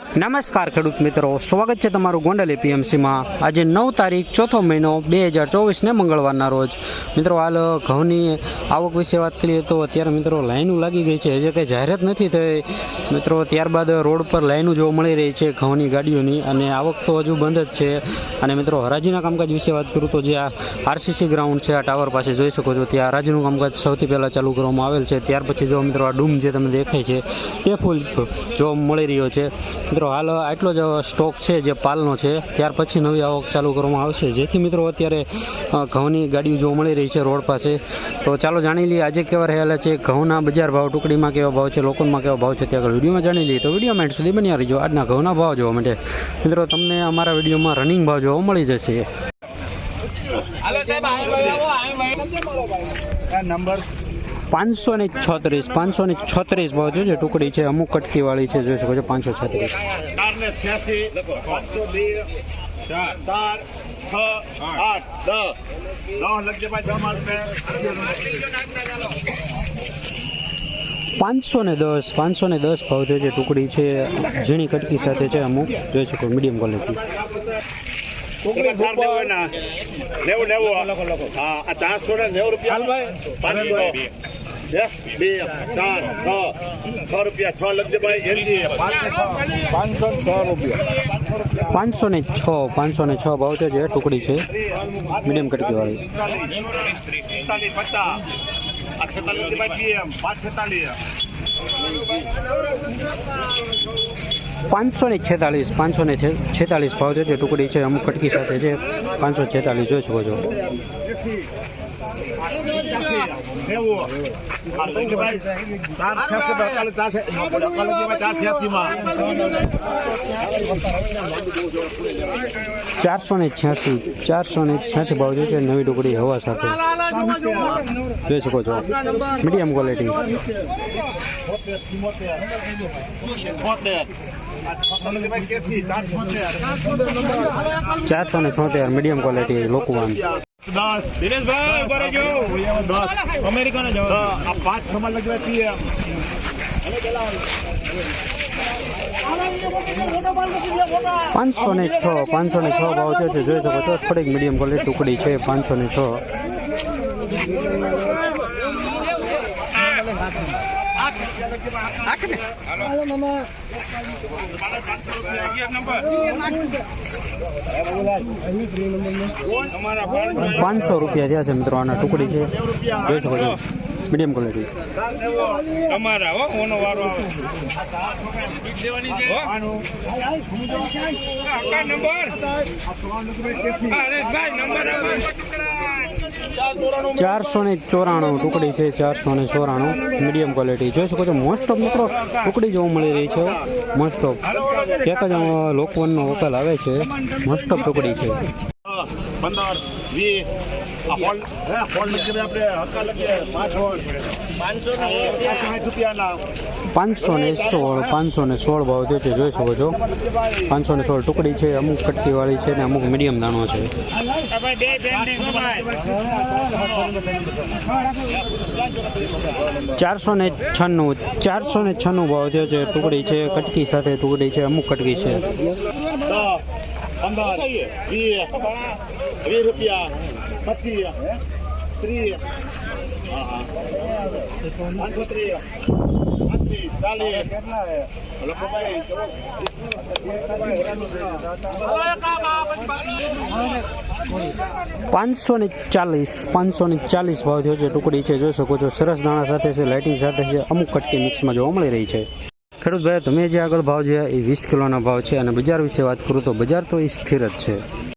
નમસ્કાર ખેડૂત મિત્રો, સ્વાગત છે તમારું ગોંડલ એપીએમસીમાં. આજે નવ તારીખ, ચોથો મહિનો બે હજાર ચોવીસને મંગળવારના રોજ. મિત્રો, હાલ ઘઉંની આવક વિશે વાત કરીએ તો અત્યારે મિત્રો લાઈનો લાગી ગઈ છે. હજી કંઈ જાહેરાત નથી થઈ. મિત્રો, ત્યારબાદ રોડ પર લાઈનો જોવા મળી રહી છે ઘઉંની ગાડીઓની અને આવક તો હજુ બંધ જ છે. અને મિત્રો, હરાજીના કામકાજ વિશે વાત કરું તો જે આ આરસીસી ગ્રાઉન્ડ છે, આ ટાવર પાસે જોઈ શકો છો. ત્યાં હરાજીનું કામકાજ સૌથી પહેલાં ચાલુ કરવામાં આવેલ છે. ત્યાર પછી જો મિત્રો, આ ડૂમ જે તમને દેખાય છે તે ફૂલ જોવા મળી રહ્યો છે. મિત્રો હાલ આટલો જ સ્ટોક છે જે પાલનો છે ત્યાર પછી નવી આવક ચાલુ કરવામાં આવશે. જેથી મિત્રો અત્યારે ઘઉંની ગાડીઓ જોવા મળી રહી છે રોડ પાસે. તો ચાલો જાણી લઈએ આજે કેવા રહેલા છે ઘઉંના બજાર ભાવ ટુકડીમાં કેવા ભાવ છે લોકોમાં કેવા ભાવ છે તે આગળ વિડીયોમાં જાણી લઈએ. તો વીડિયો એન્ડ સુધી બન્યા રહીજો આજના ઘઉંના ભાવ જોવા માટે. મિત્રો તમને અમારા વિડીયોમાં રનિંગ ભાવ જોવા મળી જશે. નંબર પાંચસો ને છત્રીસ પાંચસો ને છત્રીસ ભાવ જોજો ટુકડી છે અમુક કટકી વાળી છે જોઈ શકો છો પાંચસો છત્રીસ. પાંચસો ને દસ પાંચસો ને દસ ભાવ જો છે ટુકડી છે ઝીણી કટકી સાથે છે અમુક જોઈ શકો મીડિયમ ક્વોલિટી નેવું નેવું હા ચારસો ને નેવું રૂપિયા. પાંચસો પાંચસો ને છ, પાંચસો ને છ ભાવ છે જે ટુકડી છે. મીડિયમ કટકી વાળી પાંચસો ને છેતાલીસ, પાંચસો ને છેતાલીસ ભાવ છે જે ટુકડી છે. અમુક કટકી સાથે છે. પાંચસો છેતાલીસ જોઈ શકો છો. ચારસો ને છ્યાસી, ચારસો ને છ્યાસી ભાવ જે છે નવી ડુકડી હવા સાથે. જોઈ શકો છો. Medium quality. ચારસો ને છોતેર, મીડિયમ ક્વોલિટી, લોકવાન. દિનેશભાઈ ઊભા રહેજો. અમેરિકાને જાવ આ પાંચ છ લગવા પીએમ પાંચસો ને છ પાંચસો ને છ ભાવ જે છે. જોઈ શકો છો થોડીક મીડિયમ ક્વોલિટી ટુકડી છે પાંચસો ને છ. પાંચસો રૂપિયા થયા છે મિત્રો આના ટુકડી છે. જોઈ શકો છો. મીડિયમ ક્વોલિટી તમારા હો ઓનો વારો નંબર? અરે ભાઈ નંબર ચારસો ને ચોરાણું ટુકડી છે, ચારસો ને ચોરાણું. મીડિયમ ક્વોલિટી જોઈ શકો છો મોસ્ટ ઓફ મિત્રો ટુકડી જોવા મળી રહી છે મોસ્ટ ઓફ એક જ લોકવનનો વકલ આવે છે મોસ્ટ ઓફ ટુકડી છે. પંદર વીસ, આ હોલ, હે, હોલ લખી આપણે હક્કા લખીએ પાંચ હોલ પાંચસો રૂપિયાના. પાંચસો ને સોળ પાંચસો ને સોળ ભાવ જે છે, જોઈ શકો છો. પાંચસો ને સોળ ટુકડી છે, અમુક કટકી વાળી છે ને અમુક મીડિયમ દાણો છે. ચારસો ને છન્નું ચારસો ને છન્નું ભાવ જે છે, ટુકડી છે, કટકી સાથે ટુકડી છે, અમુક કટકી છે. દસ પંદર વીસ વીસ રૂપિયા પચીસ ત્રીસ પાંચસો ત્રીસ પાંત્રીસ ચાલીસ લોકો પાંચસો ને ચાલીસ પાંચસો ને ચાલીસ ભાવ થયો છે ટુકડી છે. જોઈ શકો છો સરસ દાણા સાથે છે લાઇટિંગ સાથે છે. અમુક કટકી મિક્સમાં જોવા મળી રહી છે. ખેડૂત ભાઈ તમે જે આગળ ભાવ છે એ વીસ કિલોના ભાવ છે અને બજાર વિશે વાત કરું તો બજાર તો એ સ્થિર જ છે.